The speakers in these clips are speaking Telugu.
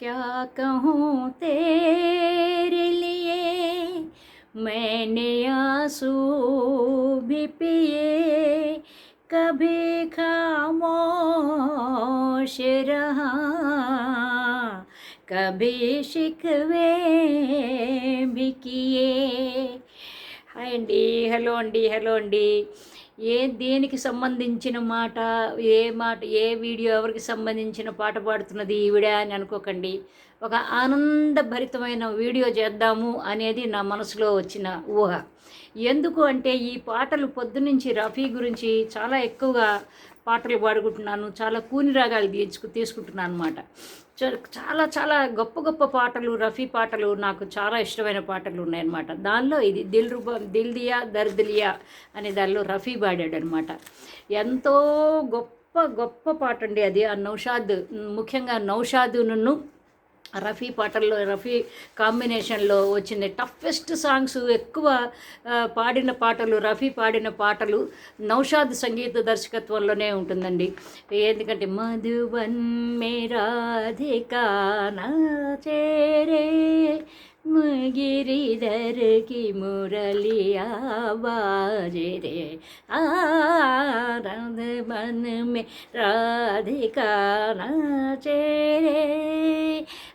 क्या कहूँ तेरे लिए मैंने आंसू भी पिए कभी खामोश रहा कभी शिकवे भी किए హాయ్ అండి హలో అండి హలో అండి ఏ దేనికి సంబంధించిన మాట ఏ మాట ఏ వీడియో ఎవరికి సంబంధించిన పాట పాడుతున్నది ఈవిడ అని అనుకోకండి. ఒక ఆనందభరితమైన వీడియో చేద్దాము అనేది నా మనసులో వచ్చిన ఊహ. ఎందుకు అంటే ఈ పాటలు పొద్దునుంచి రఫీ గురించి చాలా ఎక్కువగా పాటలు పాడుకుంటున్నాను చాలా కూని రాగాలు తీసుకు తీసుకుంటున్నాను అనమాట చాలా చాలా గొప్ప గొప్ప పాటలు రఫీ పాటలు నాకు చాలా ఇష్టమైన పాటలు ఉన్నాయన్నమాట. దానిలో ఇది దిల్ రుబా దిల్ దియా దర్దిలియా అనే దానిలో రఫీ పాడాడు అనమాట ఎంతో గొప్ప గొప్ప పాట అండి అది. ఆ నౌషాద్ ముఖ్యంగా నౌషాదును రఫీ పాటల్లో రఫీ కాంబినేషన్లో వచ్చిన టఫెస్ట్ సాంగ్స్ ఎక్కువ ఆ, పాడిన పాటలు రఫీ పాడిన పాటలు నౌషాద్ సంగీత దర్శకత్వంలోనే ఉంటుందండి ఎందుకంటే మధువన్ మేరాధికా నా చేరే గిరిధర్ కి మురళియా బాజే రే ఆనంద मन में రాధికా చేరే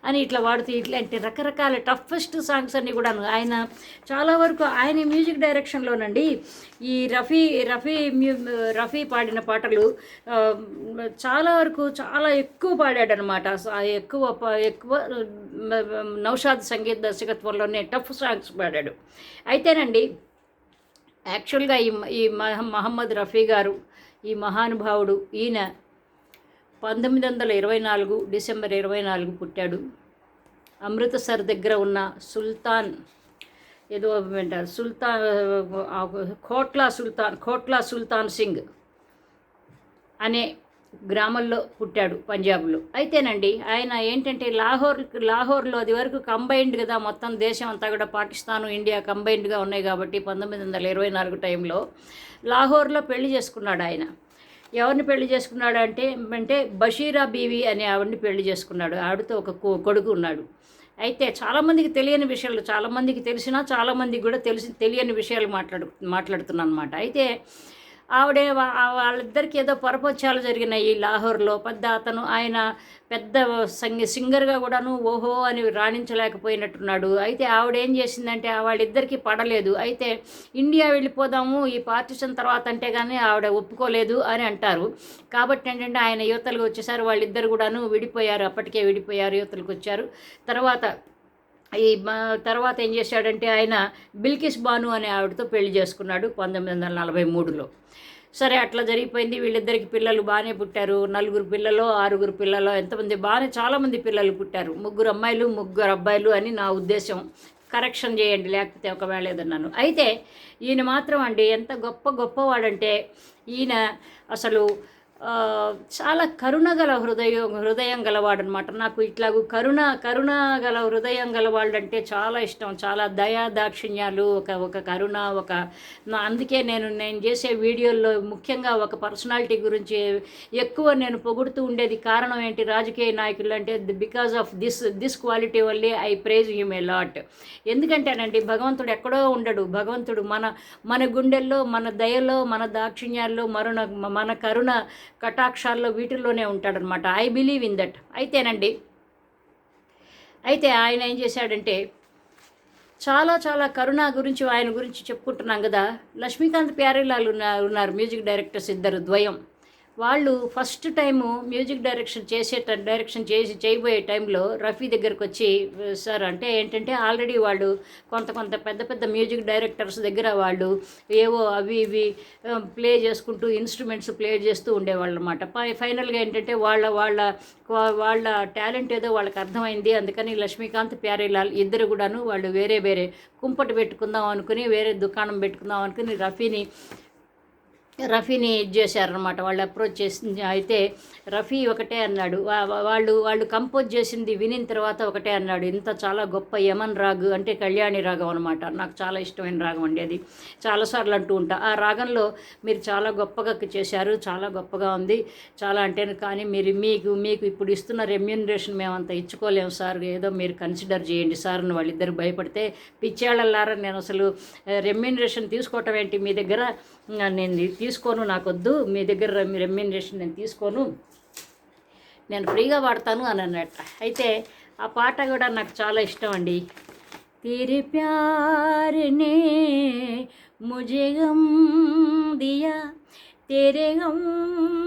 అని ఇట్లా వాడుతూ ఇట్లాంటి రకరకాల టఫెస్ట్ సాంగ్స్ అన్నీ కూడా ఆయన చాలా వరకు ఆయన మ్యూజిక్ డైరెక్షన్లోనండి ఈ రఫీ రఫీ మ్యూ రఫీ పాడిన పాటలు చాలా వరకు చాలా ఎక్కువ పాడాడనమాట. ఎక్కువ ఎక్కువ నౌషాద్ సంగీత దర్శకత్వంలోనే టఫ్ సాంగ్స్ పాడాడు. అయితేనండి యాక్చువల్గా ఈ ఈ మహ- మహమ్మద్ రఫీ గారు ఈ మహానుభావుడు ఈయన పంతొమ్మిది వందల ఇరవై నాలుగు డిసెంబర్ ఇరవై నాలుగు పుట్టాడు. అమృతసర్ దగ్గర ఉన్న సుల్తాన్ ఏదో అంటారు సుల్తాన్ కోట్లా సుల్తాన్ కోట్లా సుల్తాన్ సింగ్ అనే గ్రామంలో పుట్టాడు పంజాబ్లో. అయితేనండి ఆయన ఏంటంటే లాహోర్ లాహోర్లో అది వరకు కంబైన్డ్ కదా మొత్తం దేశం అంతా కూడా పాకిస్తాన్ ఇండియా కంబైన్డ్గా ఉన్నాయి కాబట్టి పంతొమ్మిది వందల ఇరవై నాలుగు టైంలో లాహోర్లో పెళ్ళి చేసుకున్నాడు ఆయన. ఎవరిని పెళ్ళి చేసుకున్నాడు అంటే అంటే బషీరా బీవి అనే ఆవిడని పెళ్ళి చేసుకున్నాడు. ఆవిడతో ఒక కొ- కొడుకు ఉన్నాడు. అయితే చాలామందికి తెలియని విషయాలు చాలామందికి తెలిసినా చాలామందికి కూడా తెలిసి తెలియని విషయాలు మాట్లాడు మాట్లాడుతున్నాను అనమాట అయితే ఆవిడే వాళ్ళిద్దరికి ఏదో పొరపచ్చాలు జరిగినాయి లాహోర్లో. పెద్ద అతను ఆయన పెద్ద సంగీ సింగర్గా కూడాను ఓహో అని రాణించలేకపోయినట్టున్నాడు. అయితే ఆవిడ ఏం చేసిందంటే వాళ్ళిద్దరికీ పడలేదు. అయితే ఇండియా వెళ్ళిపోదాము ఈ పార్టీషన్ తర్వాత అంటే కానీ ఆవిడ ఒప్పుకోలేదు అని అంటారు. కాబట్టి ఏంటంటే ఆయన యువతలకు వచ్చేసారు. వాళ్ళిద్దరు కూడాను విడిపోయారు. అప్పటికే విడిపోయారు యువతలకు వచ్చారు. తర్వాత ఈ తర్వాత ఏం చేశాడంటే ఆయన బిల్కిస్ బాను అనే ఆవిడతో పెళ్ళి చేసుకున్నాడు పంతొమ్మిది వందల నలభై మూడులో. సరే అట్లా జరిగిపోయింది. వీళ్ళిద్దరికి పిల్లలు బాగానే పుట్టారు. నలుగురు పిల్లలు ఆరుగురు పిల్లలు ఎంతమంది బాగానే చాలామంది పిల్లలు పుట్టారు. ముగ్గురు అమ్మాయిలు ముగ్గురు అబ్బాయిలు అని నా ఉద్దేశం. కరెక్షన్ చేయండి లేకపోతే ఒకవేళ ఏదన్నాను. అయితే ఈయన మాత్రం అండి ఎంత గొప్ప గొప్పవాడంటే ఈయన అసలు చాలా కరుణ గల హృదయం హృదయం గలవాడనమాట. నాకు ఇట్లాగూ కరుణ కరుణ గల హృదయం గలవాళ్ళంటే చాలా ఇష్టం. చాలా దయా దాక్షిణ్యాలు ఒక ఒక కరుణ ఒక అందుకే నేను నేను చేసే వీడియోల్లో ముఖ్యంగా ఒక పర్సనాలిటీ గురించి ఎక్కువ నేను పొగుడుతూ ఉండేది కారణం ఏంటి? రాజకీయ నాయకులు అంటే because of this this quality వల్లే I praise him a lot. ఎందుకంటేనండి భగవంతుడు ఎక్కడో ఉండడు. భగవంతుడు మన మన గుండెల్లో మన దయలో మన దాక్షిణ్యాల్లో మరుణ మన కరుణ కటాక్షాల్లో వీటిల్లోనే ఉంటాడనమాట ఐ బిలీవ్ ఇన్ దట్ అయితేనండి. అయితే ఆయన ఏం చేశాడంటే చాలా చాలా కరుణ గురించి ఆయన గురించి చెప్పుకుంటున్నాం కదా. లక్ష్మీకాంత్ ప్యారేలాల్ ఉన్నారు ఉన్నారు మ్యూజిక్ డైరెక్టర్స్ ఇద్దరు ద్వయం. వాళ్ళు ఫస్ట్ టైము మ్యూజిక్ డైరెక్షన్ చేసే డైరెక్షన్ చేసి చేయబోయే టైంలో రఫీ దగ్గరకు వచ్చి సార్ అంటే ఏంటంటే ఆల్రెడీ వాళ్ళు కొంత కొంత పెద్ద పెద్ద మ్యూజిక్ డైరెక్టర్స్ దగ్గర వాళ్ళు ఏవో అవి ఇవి ప్లే చేసుకుంటూ ఇన్స్ట్రుమెంట్స్ ప్లే చేస్తూ ఉండేవాళ్ళు అనమాట ఫైనల్గా ఏంటంటే వాళ్ళ వాళ్ళ వాళ్ళ టాలెంట్ ఏదో వాళ్ళకి అర్థమైంది. అందుకని లక్ష్మీకాంత్ ప్యారేలాల్ ఇద్దరు కూడాను వాళ్ళు వేరే వేరే కుంపటి పెట్టుకుందాం అనుకుని వేరే దుకాణం పెట్టుకుందాం అనుకుని రఫీని రఫీని ఇది చేశారనమాట వాళ్ళు అప్రోచ్ చేసింది. అయితే రఫీ ఒకటే అన్నాడు. వాళ్ళు వాళ్ళు కంపోజ్ చేసింది వినిన తర్వాత ఒకటే అన్నాడు. ఇంత చాలా గొప్ప యమన్ రాగు అంటే కళ్యాణి రాగం అనమాట నాకు చాలా ఇష్టమైన రాగం అండి అది. చాలాసార్లు అంటూ ఉంటా. ఆ రాగంలో మీరు చాలా గొప్పగా చేశారు. చాలా గొప్పగా ఉంది. చాలా అంటే కానీ మీరు మీకు మీకు ఇప్పుడు ఇస్తున్న రెమ్యూనరేషన్ మేము అంత ఇచ్చుకోలేము సార్. ఏదో మీరు కన్సిడర్ చేయండి సార్ అని వాళ్ళిద్దరు భయపడితే పిచ్చేళ్ళలారా నేను అసలు రెమ్యూనరేషన్ తీసుకోవటం ఏంటి? మీ దగ్గర నేను తీసుకోను నాకొద్దు మీ దగ్గర రెమ్యూనరేషన్ నేను తీసుకోను నేను ఫ్రీగా వాడతాను అని అన్నట్ట అయితే ఆ పాట కూడా నాకు చాలా ఇష్టం అండి तेरे प्यार ने मुझे गम दिया तेरे गम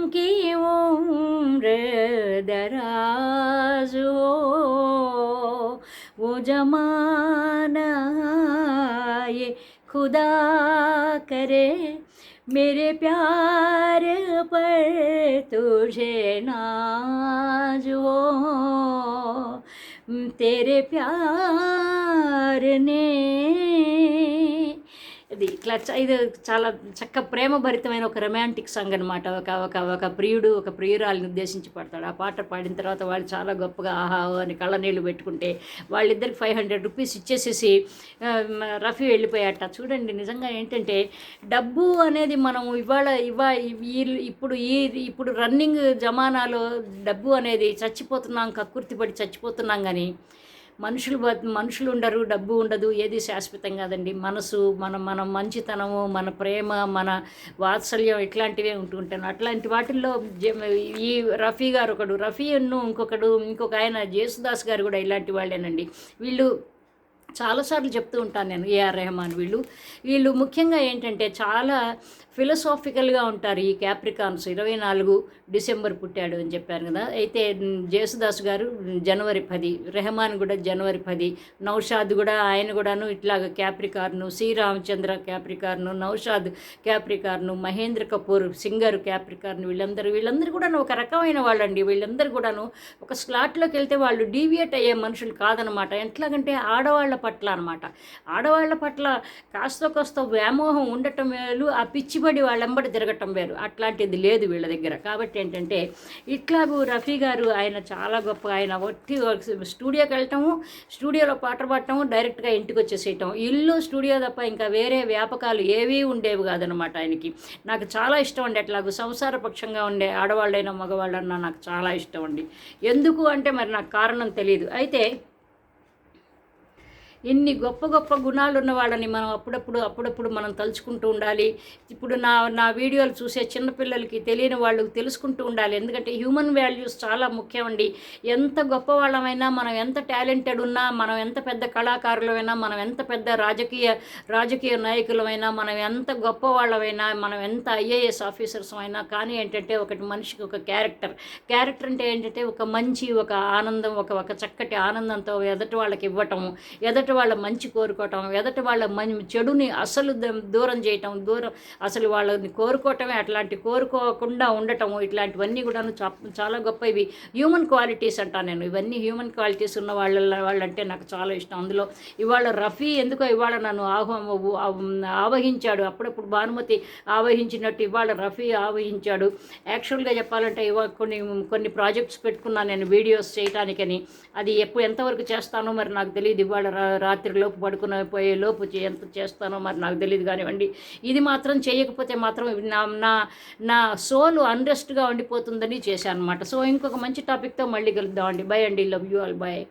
की उम्र दराज हो वो जमाना ये खुदा करे मेरे प्यार पर तुझे नाज हो। तेरे प्यार ने ఇది ఇట్లా చ- ఇది చాలా చక్క ప్రేమభరితమైన ఒక రొమాంటిక్ సాంగ్ అనమాట ఒక ఒక ఒక ప్రియుడు ఒక ప్రియురాలిని ఉద్దేశించి పాడతాడు. ఆ పాట పాడిన తర్వాత వాళ్ళు చాలా గొప్పగా ఆహా అని కళ్ళ నీళ్ళు పెట్టుకుంటే వాళ్ళిద్దరికి ఫైవ్ హండ్రెడ్ రూపీస్ ఇచ్చేసేసి రఫీ వెళ్ళిపోయాట. చూడండి నిజంగా ఏంటంటే డబ్బు అనేది మనం ఇవాళ ఇవా ఈ- ఇప్పుడు ఈ ఇప్పుడు రన్నింగ్ జమానాలో డబ్బు అనేది చచ్చిపోతున్నాం కక్కుర్తిపడి చచ్చిపోతున్నాం కానీ మనుషులు మనుషులు ఉండరు డబ్బు ఉండదు ఏది శాశ్వతం కాదండి. మనసు మన మన మంచితనము మన ప్రేమ మన వాత్సల్యం ఇట్లాంటివే ఉంటుంటాను అట్లాంటి వాటిల్లో ఈ రఫీ గారు ఒకడు రఫీ అన్ను ఇంకొకడు ఇంకొక ఆయన జేసుదాస్ గారు కూడా ఇలాంటి వాళ్ళేనండి. వీళ్ళు చాలాసార్లు చెప్తూ ఉంటాను నేను ఏఆర్ రెహమాన్ వీళ్ళు. వీళ్ళు ముఖ్యంగా ఏంటంటే చాలా ఫిలసాఫికల్గా ఉంటారు ఈ క్యాప్రికాన్స్ ఇరవై నాలుగు డిసెంబర్ పుట్టాడు అని చెప్పాను కదా. అయితే జేసుదాస్ గారు జనవరి పది రెహమాన్ కూడా జనవరి పది నౌషాద్ కూడా ఆయన కూడాను ఇట్లాగ క్యాప్రికార్ను శ్రీరామచంద్ర క్యాప్రికార్ను నౌషాద్ క్యాప్రికార్ను మహేంద్ర కపూర్ సింగర్ క్యాప్రికార్ను వీళ్ళందరూ వీళ్ళందరూ కూడా ఒక రకమైన వాళ్ళండి. వీళ్ళందరూ కూడాను ఒక స్లాట్లోకి వెళ్తే వాళ్ళు డీవియేట్ అయ్యే మనుషులు కాదనమాట. ఎట్లాగంటే ఆడవాళ్ళ పట్ల అనమాట. ఆడవాళ్ళ పట్ల కాస్త కాస్త వ్యామోహం ఉండటం వేలు ఆ పిచ్చి పిచ్చిబడి వాళ్ళంబడి తిరగటం వేరు. అట్లాంటిది లేదు వీళ్ళ దగ్గర. కాబట్టి ఏంటంటే ఇట్లాగూ రఫీ గారు ఆయన చాలా గొప్ప ఆయన. ఒట్టి స్టూడియోకి వెళ్ళటము స్టూడియోలో పాటలు పాడటము డైరెక్ట్గా ఇంటికి వచ్చేసేయటం ఇల్లు స్టూడియో తప్ప ఇంకా వేరే వ్యాపకాలు ఏవీ ఉండేవి కాదనమాట ఆయనకి. నాకు చాలా ఇష్టం అండి అట్లాగూ. సంసార పక్షంగా ఉండే ఆడవాళ్ళైనా మగవాళ్ళన్నా నాకు చాలా ఇష్టం అండి. ఎందుకు అంటే మరి నాకు కారణం తెలియదు అయితే ఎన్ని గొప్ప గొప్ప గుణాలు ఉన్న వాళ్ళని మనం అప్పుడప్పుడు అప్పుడప్పుడు మనం తలుచుకుంటూ ఉండాలి. ఇప్పుడు నా నా వీడియోలు చూసే చిన్నపిల్లలకి తెలియని వాళ్ళు తెలుసుకుంటూ ఉండాలి. ఎందుకంటే హ్యూమన్ వాల్యూస్ చాలా ముఖ్యం అండి ఎంత గొప్ప వాళ్ళమైనా మనం ఎంత టాలెంటెడ్ ఉన్నా మనం ఎంత పెద్ద కళాకారులమైనా మనం ఎంత పెద్ద రాజకీయ రాజకీయ నాయకులమైనా మనం ఎంత గొప్ప వాళ్ళమైనా మనం ఎంత ఐఏఎస్ ఆఫీసర్స్ అయినా కానీ ఏంటంటే ఒకటి మనిషికి ఒక క్యారెక్టర్. క్యారెక్టర్ అంటే ఏంటంటే ఒక మంచి ఒక ఆనందం ఒక ఒక చక్కటి ఆనందంతో ఎదటి వాళ్ళకి ఇవ్వటము. ఎదటి వాళ్ళ మంచి కోరుకోవటం ఎదటి వాళ్ళ మం చెడుని అసలు దూరం చేయటం దూరం అసలు వాళ్ళని కోరుకోవటమే అట్లాంటి కోరుకోకుండా ఉండటం ఇట్లాంటివన్నీ కూడాను చా- చాలా గొప్ప ఇవి హ్యూమన్ క్వాలిటీస్ అంటాను నేను. ఇవన్నీ హ్యూమన్ క్వాలిటీస్ ఉన్న వాళ్ళ వాళ్ళంటే నాకు చాలా ఇష్టం. అందులో ఇవాళ రఫీ ఎందుకో ఇవాళ నన్ను ఆహ్వా ఆవహించాడు. అప్పుడప్పుడు భానుమతి ఆవహించినట్టు ఇవాళ రఫీ ఆవహించాడు. యాక్చువల్గా చెప్పాలంటే ఇవాళ కొన్ని కొన్ని ప్రాజెక్ట్స్ పెట్టుకున్నాను నేను వీడియోస్ చేయటానికని. అది ఎప్పుడు ఎంతవరకు చేస్తానో మరి నాకు తెలియదు ఇవాళ రాత్రిలోపు రాత్రి లోపు పడుకుని పోయే లోపు చే- ఎంత చేస్తానో మరి నాకు తెలియదు కానివ్వండి. ఇది మాత్రం చేయకపోతే మాత్రం నా నా నా సోలు అన్రెస్ట్గా ఉండిపోతుందని చేశాను అనమాట సో ఇంకొక మంచి టాపిక్తో మళ్ళీ కలుద్దామండి. బై అండి. Love you all bye